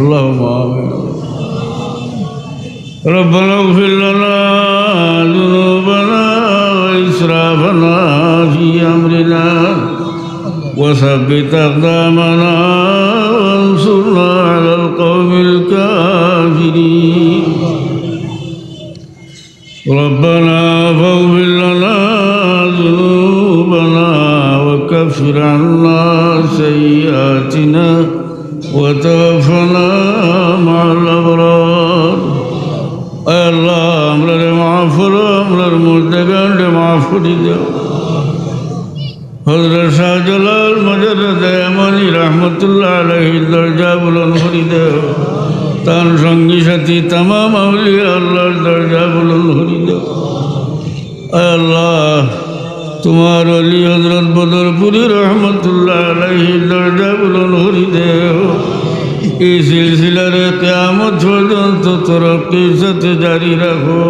اللهم آمين. ربنا اغفر لنا ذنوبنا وإسرافنا في أمرنا. وثبت أقدامنا وانصرنا على القوم الكافرين. ربنا فاغفر لنا ذنوبنا وكفر عنا سيئاتنا. وتوفنا مع الأبرار আল্লাহ আমরা মাফ করো আমরার মধ্যে গান্ডে মাফ করি দাও হজরত শাহজালাল মজর দয়ামানি রহমতুল্লাহ আলহি দরজা বুলন করি দেও তার সঙ্গী সাথী তাম আউলিয়া আল্লাহর দরজা বুলন করি দেও আল্লাহ তোমার অলি হজরত বদরপুরি রহমতুল্লাহ আলহি দরজা বুলন করি দেও। এই সিলসিলার কেয়ামত পর্যন্ত তরফটির সাথে জারি রাখো।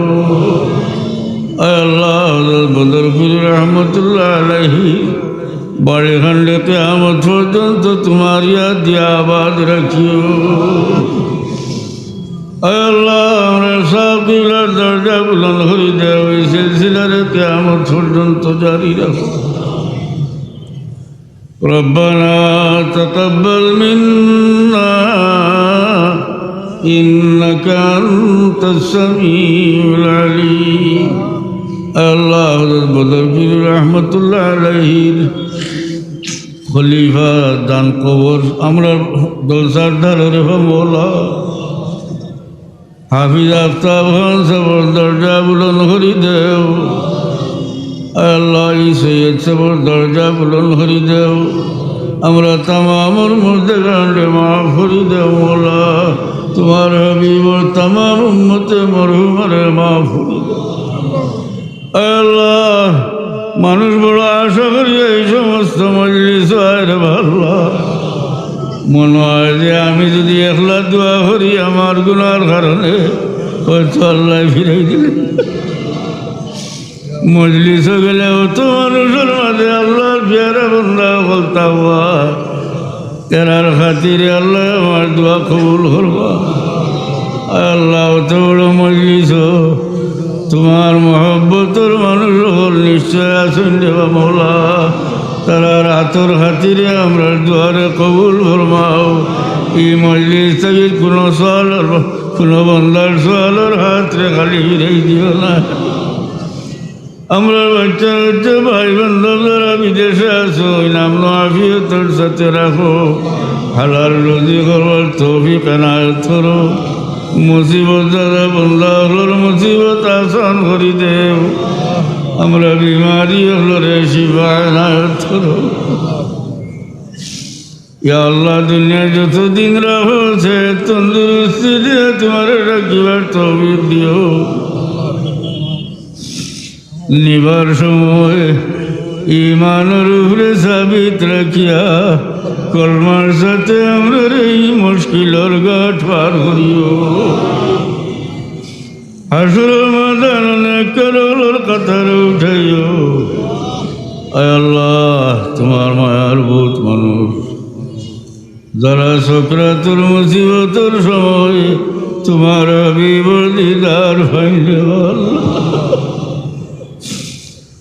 আল্লাহ হজরত বদরপুরি রহমতুল্লাহ আলহি বাড়ি খণ্ডে কেয়ামত পর্যন্ত তোমার ইয়াদ দিয়ে আবাদ রাখিও। আল্লাহ আমরা সব কিবলার দরজা বুলন হরি দেও এই সিলসিলার কেয়ামত পর্যন্ত জারি রাখো ربنا تقبل منا إنك أنت السميع العليم আল্লাহ বদরপুর রহমতুল্লাহ আলহির খলিফা দান কবর আমরা দোলসার ধারে মোলা হাফিজ আফতাব খান সবর দরজা বুলন হরি দেও। আল্লাহ সৈয়দ দরজা বুলন হরি দেও। আমরা তামামর মধ্যে গান্ডে মাফ হরি দেও, মোলা। তোমার হাবিবর তামাম উম্মতে মরহুমারে মাফ হরি দেও। আল্লাহ, মানুষ বড় আশা করি এই সমস্ত মজলিস আর ভালো মনে হয় যে আমি যদি একলা দোয়া করি, আমার গুনার কারণে হয়তো আল্লাহ ফিরে দিলেন। মজলিস গেলে অত মানুষের মাঝে আল্লাহর পেয়ারা বন্ধা বলতা হওয়া এরার খাতিরে আল্লাহ আমার দোয়া কবুল করবা। আল্লাহ অত বড় মজলিস তোমার মহব্বতর মানুষ নিশ্চয় আছেন দেবা মৌলা। তারা রাতর খাতিরে আমরা দুয়ারে কবুল ফরমাও। এই মজলিস থেকে কোনো সোয়ালের কোনো বন্দার সোয়ালের হাতরে খালি ফিরাই দিও না। আমরা বাচ্চা বাচ্চা ভাই বান্ধব বিদেশে আছো, ওই নাম আফিয়তর সাথে রাখো। হালাল রুজি করবার তৌফিক এনায়ত করো মুসিবত যারা বন্ধা হলোর মুসিবত আসান করি দেও। আমরা বিমারি হলো রে ইয়া আল্লাহ দুনিয়া যতদিন রাখছে তন্দুরস্তি দিয়ে তোমার রাখিবার তৌফিক দিও। নিবার সময় ইমানের উপরে সাবিত রাখিয়া, কলমার সাথে আমরা এই মুশকিলর গাঠ পার করিও। হাসুর মাদান করলোর কথার আল্লাহ, তোমার মায়ার ভূত মানুষ। যারা সক্রাতর মুসিবতর সময় তোমার বিবর হয়ে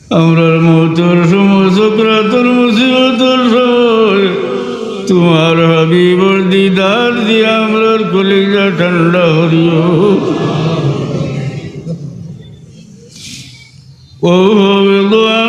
আমরার মতর সময় তোর মুসিবতর সময় তোমার হাবিবর দিয়ে আমরার কলিজা ঠান্ডা হরিও ও হবে দোয়া